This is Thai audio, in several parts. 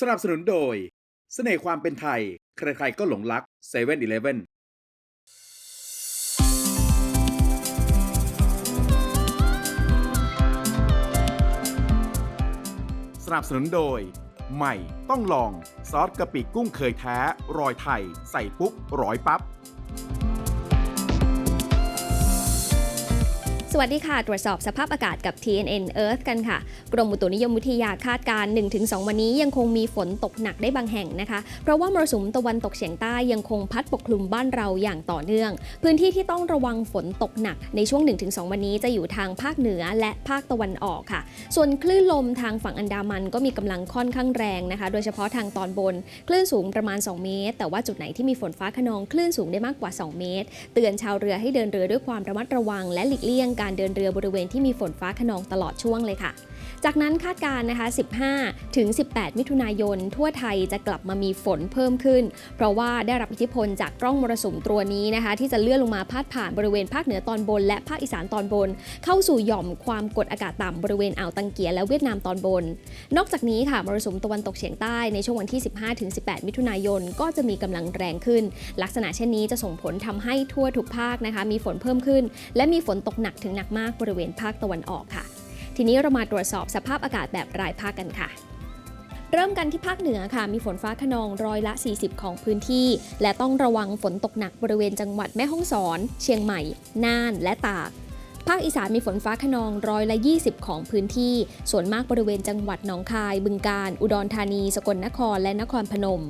สนับสนุนโดย เสน่ห์ความเป็นไทย ใครๆก็หลงรัก7 e เ e ่ e อีเลฟเว่นสนับสนุนโดย ใหม่ต้องลองซอสกะปิกุ้งเคยแท้ รอยไทย ใส่ปุ๊บร้อยปั๊บ วัสดีค่ะ ตรวจสอบสภาพอากาศกับ TNN Earth กันค่ะ กรมอุตุนิยมวิทยาคาดการ์1-2 วันนี้ยังคงมีฝนตกหนักได้บางแห่งนะคะ เพราะว่ามรสุมตะวันตกเฉียงใต้ยังคงพัดปกคลุมบ้านเราอย่างต่อเนื่อง พื้นที่ที่ต้องระวังฝนตกหนักในช่วง 1-2 วันนี้จะอยู่ทางภาคเหนือและภาคตะวันออกค่ะ ส่วนคลื่นลมทางฝั่งอันดามันก็มีกำลังค่อนข้างแรงนะคะ โดยเฉพาะทางตอนบน คลื่นสูงประมาณ 2 เมตร แต่ว่าจุดไหนที่มีฝนฟ้าขนองคลื่นสูงได้มากกว่า 2 เมตร เตือนชาวเรือให้เดินเรือด้วยความระมัดระวังและหลีกเลี่ยงการการเดินเรือบริเวณที่มีฝนฟ้าขนองตลอดช่วงเลยค่ะ จากนั้นคาดการณ์นะคะ 15 ถึง 18 มิถุนายน ทั่วไทยจะกลับมามีฝนเพิ่มขึ้น เพราะว่าได้รับอิทธิพลจากร่องมรสุมตัวนี้นะคะ ที่จะเลื่อนลงมาพาดผ่านบริเวณภาคเหนือตอนบน และภาคอีสานตอนบน เข้าสู่หย่อมความกดอากาศต่ำบริเวณอ่าวตังเกียและเวียดนามตอนบน นอกจากนี้ค่ะมรสุมตะวันตกเฉียงใต้ในช่วงวันที่ 15ถึง18 มิถุนายน ก็จะมีกำลังแรงขึ้น ลักษณะเช่นนี้จะส่งผลทำให้ทั่วทุกภาคนะคะ มีฝนเพิ่มขึ้น และมีฝนตกหนักถึงหนักมากบริเวณภาคตะวันออกค่ะ ทีนี้เรามาตรวจสอบสภาพอากาศแบบรายภาคกันค่ะ เริ่มกันที่ภาคเหนือค่ะ มีฝนฟ้าขนองร้อยละ 40 ของพื้นที่ และต้องระวังฝนตกหนักบริเวณจังหวัดแม่ฮ่องสอน เชียงใหม่ น่าน และตากภาคอีสานมีฝนฟ้าขนองร้อยละ 20 ของพื้นที่ ส่วนมากบริเวณจังหวัดหนองคาย บึงกาฬ อุดรธานี สกลนคร และนครพนม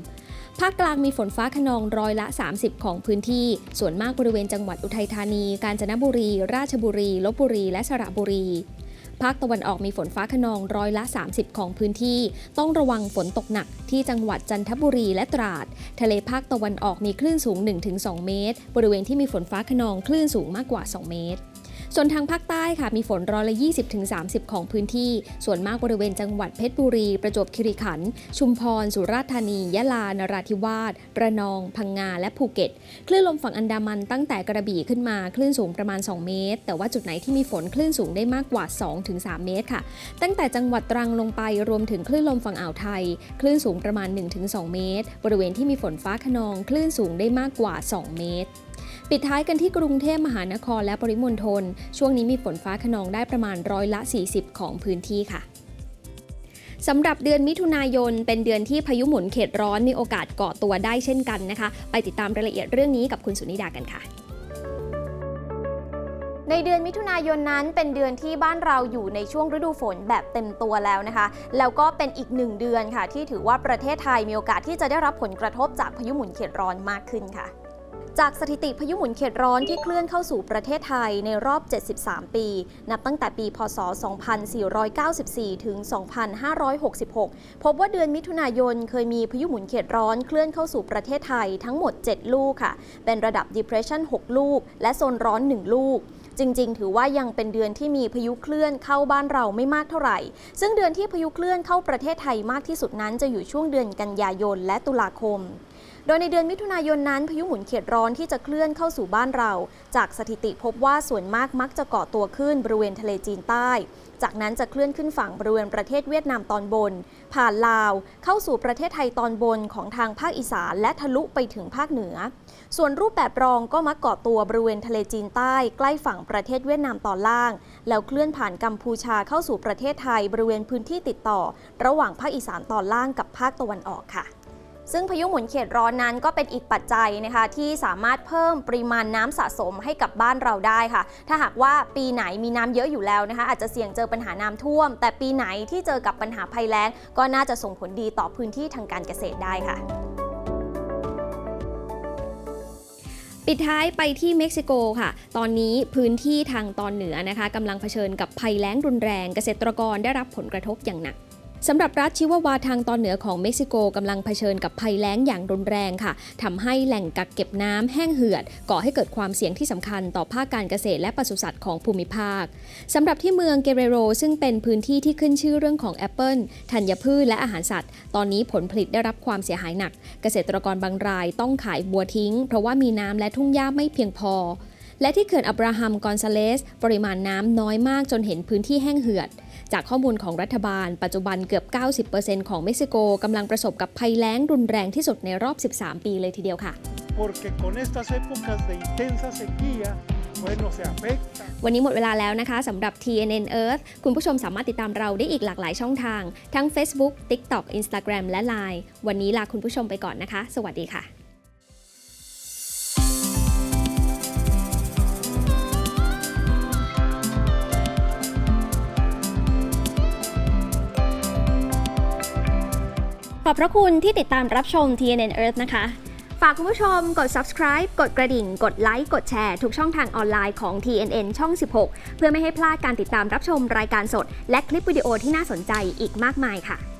ภาคกลางมีฝนฟ้าขนองร้อยละ 30 ของพื้นที่ ส่วนมากบริเวณจังหวัดอุทัยธานี กาญจนบุรี ราชบุรี ลบบุรี และสระบุรี ภาคตะวันออกมีฝนฟ้าขนองร้อยละ 30 ของพื้นที่ ต้องระวังฝนตกหนักที่จังหวัดจันทบุรีและตราด ทะเลภาคตะวันออกมีคลื่นสูง 1-2 เมตร บริเวณที่มีฝนฟ้าขนองคลื่นสูงมากกว่า 2 เมตร ส่วนทางภาคใต้ค่ะมีฝนร้อยละ 20-30 ของพื้นที่ ส่วนมากบริเวณจังหวัดเพชรบุรี ประจวบคีรีขันธ์ชุมพร สุราษฎร์ธานี ยะลา นราธิวาสระนอง พังงา และภูเก็ต คลื่นลมฝั่งอันดามันตั้งแต่กระบี่ขึ้นมา คลื่นสูงประมาณ 2 เมตร แต่ว่าจุดไหนที่มีฝนคลื่นสูงได้มากกว่า 2-3 เมตรค่ะ ตั้งแต่จังหวัดตรังลงไปรวมถึงคลื่นลมฝั่งอ่าวไทย คลื่นสูงประมาณ 1-2 เมตร บริเวณที่มีฝนฟ้าขนอง คลื่นสูงได้มากกว่า 2 เมตร ปิดท้ายกันที่กรุงเทพมหานครและปริมณฑลช่วงนี้มีฝนฟ้าขนองได้ประมาณร้อยละ 40 ของพื้นที่ค่ะสำหรับเดือนมิถุนายน เป็นเดือนที่พายุหมุนเขตร้อนมีโอกาสเกาะตัวได้เช่นกันนะคะ ไปติดตามรายละเอียดเรื่องนี้กับคุณสุนิดากันค่ะ ในเดือนมิถุนายนนั้นเป็นเดือนที่บ้านเราอยู่ในช่วงฤดูฝนแบบเต็มตัวแล้วนะคะ แล้วก็เป็นอีกหนึ่งเดือนค่ะ ที่ถือว่าประเทศไทยมีโอกาสที่จะได้รับผลกระทบจากพายุหมุนเขตร้อนมากขึ้นค่ะ จากสถิติพายุหมุนเขตร้อนที่เคลื่อนเข้าสู่ประเทศไทยในรอบ 73 ปี นับตั้งแต่ปีพศ 2494 ถึง 2566 พบว่าเดือนมิถุนายนเคยมีพายุหมุนเขตร้อนเคลื่อนเข้าสู่ประเทศไทยทั้งหมด 7 ลูกค่ะ เป็นระดับ depression 6 ลูก และโซนร้อน 1 ลูก จริง ๆ ถือว่ายังเป็นเดือนที่มีพายุเคลื่อนเข้าบ้านเราไม่มากเท่าไหร่ ซึ่งเดือนที่พายุเคลื่อนเข้าประเทศไทยมากที่สุดนั้นจะอยู่ช่วงเดือนกันยายนและตุลาคม โดยในเดือนมิถุนายนนั้นพายุหมุนเขตร้อนที่จะเคลื่อนเข้าสู่บ้านเรา จากสถิติพบว่าส่วนมากมักจะเกาะตัวขึ้นบริเวณทะเลจีนใต้ จากนั้นจะเคลื่อนขึ้นฝั่งบริเวณประเทศเวียดนามตอนบน ผ่านลาว เข้าสู่ประเทศไทยตอนบนของทางภาคอีสานและทะลุไปถึงภาคเหนือ ส่วนรูปแบบรองก็มักเกาะตัวบริเวณทะเลจีนใต้ ใกล้ฝั่งประเทศเวียดนามตอนล่าง แล้วเคลื่อนผ่านกัมพูชาเข้าสู่ประเทศไทย บริเวณพื้นที่ติดต่อ ระหว่างภาคอีสานตอนล่างกับภาคตะวันออกค่ะ ซึ่งพายุหมุนเขตร้อนนั้นก็เป็นอีกปัจจัยนะคะที่สามารถเพิ่มปริมาณน้ำสะสมให้กับบ้านเราได้ค่ะ ถ้าหากว่าปีไหนมีน้ำเยอะอยู่แล้วนะคะ อาจจะเสี่ยงเจอปัญหาน้ำท่วม แต่ปีไหนที่เจอกับปัญหาภัยแล้ง ก็น่าจะส่งผลดีต่อพื้นที่ทางการเกษตรได้ค่ะปิดท้ายไปที่เม็กซิโกค่ะ ตอนนี้พื้นที่ทางตอนเหนือนะคะกำลังเผชิญกับภัยแล้งรุนแรง เกษตรกรได้รับผลกระทบอย่างหนัก สำหรับรัฐชิวาวาทางตอนเหนือของเม็กซิโกกำลังเผชิญกับภัยแล้งอย่างรุนแรงค่ะทำให้แหล่งกักเก็บน้ำแห้งเหือด ก่อให้เกิดความเสี่ยงที่สำคัญต่อภาคการเกษตรและปศุสัตว์ของภูมิภาคสำหรับที่เมืองเกเรโร ซึ่งเป็นพื้นที่ที่ขึ้นชื่อเรื่องของแอปเปิลธัญพืชและอาหารสัตว์ ตอนนี้ผลผลิตได้รับความเสียหายหนัก เกษตรกรบางรายต้องขายบัวทิ้ง เพราะว่ามีน้ำและทุ่งหญ้าไม่เพียงพอและที่เขื่อนอับราฮัมกอนซาเลส ปริมาณน้ำน้อยมากจนเห็นพื้นที่แห้งเหือด จากข้อมูลของรัฐบาล ปัจจุบันเกือบ 90%ของเม็กซิโกกำลังประสบกับภัยแล้งรุนแรงที่สุดในรอบ 13 ปีเลยทีเดียวค่ะ porque con estas épocas de intensa sequía, bueno, se afecta. วันนี้หมดเวลาแล้วนะคะสำหรับ TNN Earth คุณผู้ชมสามารถติดตามเราได้อีกหลากหลายช่องทาง ทั้ง Facebook, TikTok, Instagram และ Line วันนี้ลาคุณผู้ชมไปก่อนนะคะ สวัสดีค่ะ ขอบพระคุณที่ติดตามรับชม TNN Earth นะคะ ฝากคุณผู้ชมกด subscribe กดกระดิ่ง กดไลค์ กดแชร์ ทุกช่องทางออนไลน์ของ TNN ช่อง 16 เพื่อไม่ให้พลาดการติดตามรับชมรายการสด และคลิปวิดีโอที่น่าสนใจอีกมากมายค่ะ